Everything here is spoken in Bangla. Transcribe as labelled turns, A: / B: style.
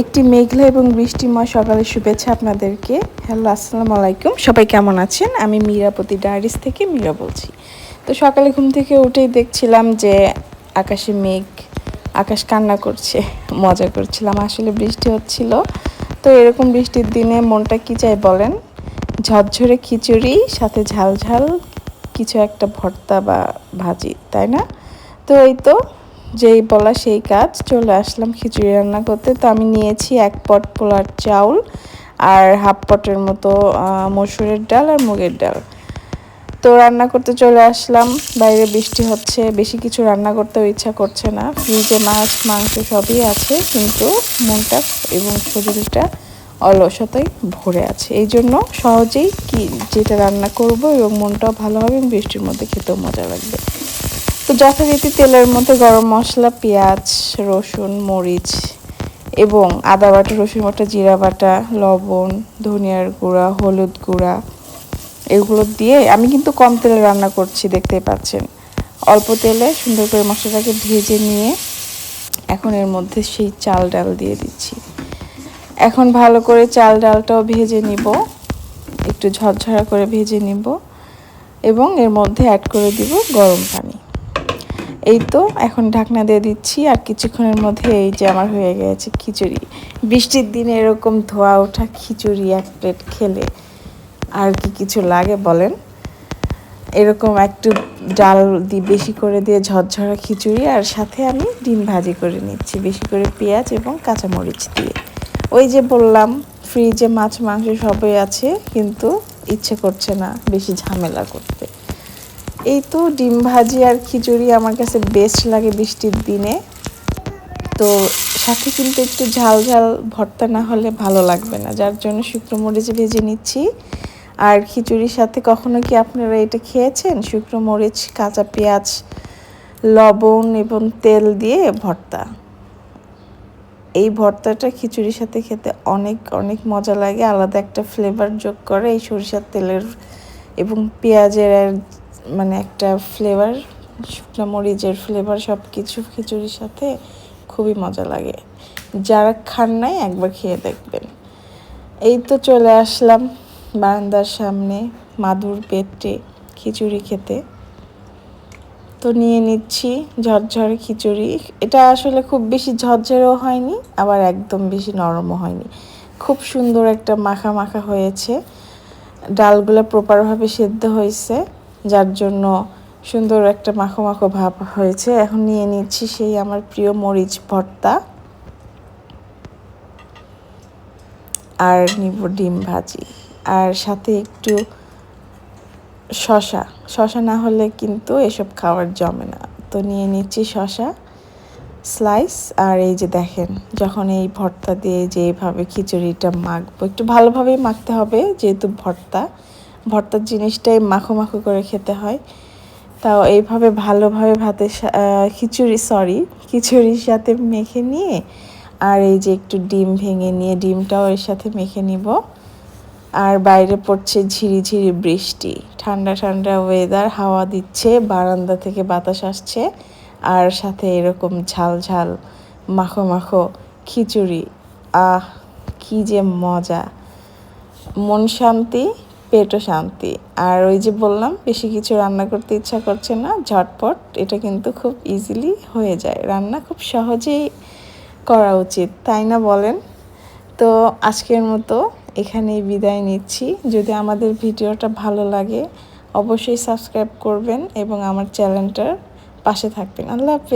A: একটি মেঘলা এবং বৃষ্টিময় সকালের শুভেচ্ছা আপনাদেরকে। হ্যালো, আসসালামু আলাইকুম। সবাই কেমন আছেন? আমি মীরাপতি ডায়ারিস থেকে মীরা বলছি। তো সকালে ঘুম থেকে উঠেই দেখছিলাম যে আকাশে মেঘ, আকাশ কান্না করছে, মজা করছিলাম, আসলে বৃষ্টি হচ্ছিল। তো এরকম বৃষ্টির দিনে মনটা কি চাই বলেন? ঝরঝরে খিচুড়ি, সাথে ঝাল ঝাল কিছু একটা ভর্তা বা ভাজি, তাই না? তো এই তো যেই বলা সেই কাজ, চলে আসলাম খিচুড়ি রান্না করতে। তো আমি নিয়েছি এক পট পোলার চাউল আর হাফ পটের মতো মসুরের ডাল আর মুগের ডাল। তো রান্না করতে চলে আসলাম। বাইরে বৃষ্টি হচ্ছে, বেশি কিছু রান্না করতেও ইচ্ছা করছে না। ফ্রিজে মাছ, মাংস সবই আছে, কিন্তু মনটা এবং শরীরটা অলসতায় ভরে আছে। এই জন্য সহজেই কি, যেটা রান্না করব এবং মনটাও ভালো হবে বৃষ্টির মধ্যে খেতেও মজা লাগবে। তো যথারীতি তেলের মধ্যে গরম মশলা, পেঁয়াজ, রসুন, মরিচ এবং আদা বাটা, রসুন বাটা, জিরা বাটা, লবণ, ধনিয়ার গুঁড়া, হলুদ গুঁড়া এগুলো দিয়ে আমি কিন্তু কম তেলে রান্না করছি, দেখতেই পাচ্ছেন। অল্প তেলে সুন্দর করে মশলাটাকে ভেজে নিয়ে এখন এর মধ্যে সেই চাল ডাল দিয়ে দিচ্ছি। এখন ভালো করে চাল ডালটাও ভেজে নিব, একটু ঝরঝরা করে ভেজে নিব এবং এর মধ্যে অ্যাড করে দিব গরম পানি। এই তো, এখন ঢাকনা দিয়ে দিচ্ছি আর কিছুক্ষণের মধ্যে এই যে আমার হয়ে গেছে খিচুড়ি। বৃষ্টির দিনে এরকম ধোয়া ওঠা খিচুড়ি এক প্লেট খেলে আর কি কিছু লাগে বলেন? এরকম একটু ডাল দিয়ে বেশি করে দিয়ে ঝরঝরা খিচুড়ি আর সাথে আমি ডিম ভাজি করে নিচ্ছি, বেশি করে পেঁয়াজ এবং কাঁচামরিচ দিয়ে। ওই যে বললাম ফ্রিজে মাছ মাংস সবই আছে, কিন্তু ইচ্ছে করছে না, বেশি ঝামেলা করতে। এই তো ডিম ভাজি আর খিচুড়ি আমার কাছে বেস্ট লাগে বৃষ্টির দিনে। তো সাথে কিন্তু একটু ঝাল ঝাল ভর্তা না হলে ভালো লাগবে না, যার জন্য শুকনো মরিচ ভেজে নিচ্ছি। আর খিচুড়ির সাথে কখনো কি আপনারা এটা খেয়েছেন? শুকনো মরিচ, কাঁচা পেঁয়াজ, লবণ এবং তেল দিয়ে ভর্তা। এই ভর্তাটা খিচুড়ির সাথে খেতে অনেক অনেক মজা লাগে, আলাদা একটা ফ্লেভার যোগ করে এই সরিষার তেলের এবং পেঁয়াজের মানে একটা ফ্লেভার শুকনো মরিচের ফ্লেভার সব কিছু খিচুড়ির সাথে খুবই মজা লাগে। যারা খান নাই একবার খেয়ে দেখবেন। এই তো চলে আসলাম বারান্দার সামনে মাদুর পেটে খিচুড়ি খেতে। তো নিয়ে নিচ্ছি ঝরঝরে খিচুড়ি। এটা আসলে খুব বেশি ঝরঝরেও হয়নি, আবার একদম বেশি নরমও হয়নি। খুব সুন্দর একটা মাখা মাখা হয়েছে। ডালগুলো প্রপারভাবে সেদ্ধ হয়েছে। যার জন্য সুন্দর একটা মাখো মাখো ভাব হয়েছে। এখন নিয়ে নিচ্ছি সেই আমার প্রিয় মরিচ ভর্তা। আর নিব ডিম ভাজি। আর সাথে একটু শশা শশা না হলে কিন্তু এসব খাবার জমে না। তো নিয়ে নিচ্ছি শশা স্লাইস। আর এই যে দেখেন, যখন এই ভর্তা দিয়ে যে এইভাবে খিচুড়িটা মাখবো, একটু ভালোভাবেই মাখতে হবে যেহেতু ভর্তা। ভর্তার জিনিসটাই মাখো মাখো করে খেতে হয়। তাও এইভাবে ভালোভাবে ভাতের খিচুড়ি সরি খিচুড়ির সাথে মেখে নিয়ে আর এই যে একটু ডিম ভেঙে নিয়ে, ডিমটাও এর সাথে মেখে নিব। আর বাইরে পড়ছে ঝিরিঝিরি বৃষ্টি। ঠান্ডা ঠান্ডা ওয়েদার হাওয়া দিচ্ছে, বারান্দা থেকে বাতাস আসছে আর সাথে এরকম ঝাল ঝাল মাখো মাখো খিচুড়ি। আহ, কি যে মজা। মন শান্তি। পেটও শান্তি। আর ওই যে বললাম, বেশি কিছু রান্না করতে ইচ্ছা করছে না, ঝটপট। এটা কিন্তু খুব ইজিলি হয়ে যায়। রান্না খুব সহজেই করা উচিত, তাই না বলেন? তো আজকের মতো এখানেই বিদায় নিচ্ছি। যদি আমাদের ভিডিওটা ভালো লাগে, অবশ্যই সাবস্ক্রাইব করবেন এবং আমার চ্যানেলটার পাশে থাকবেন। আল্লাহ হাফেজ।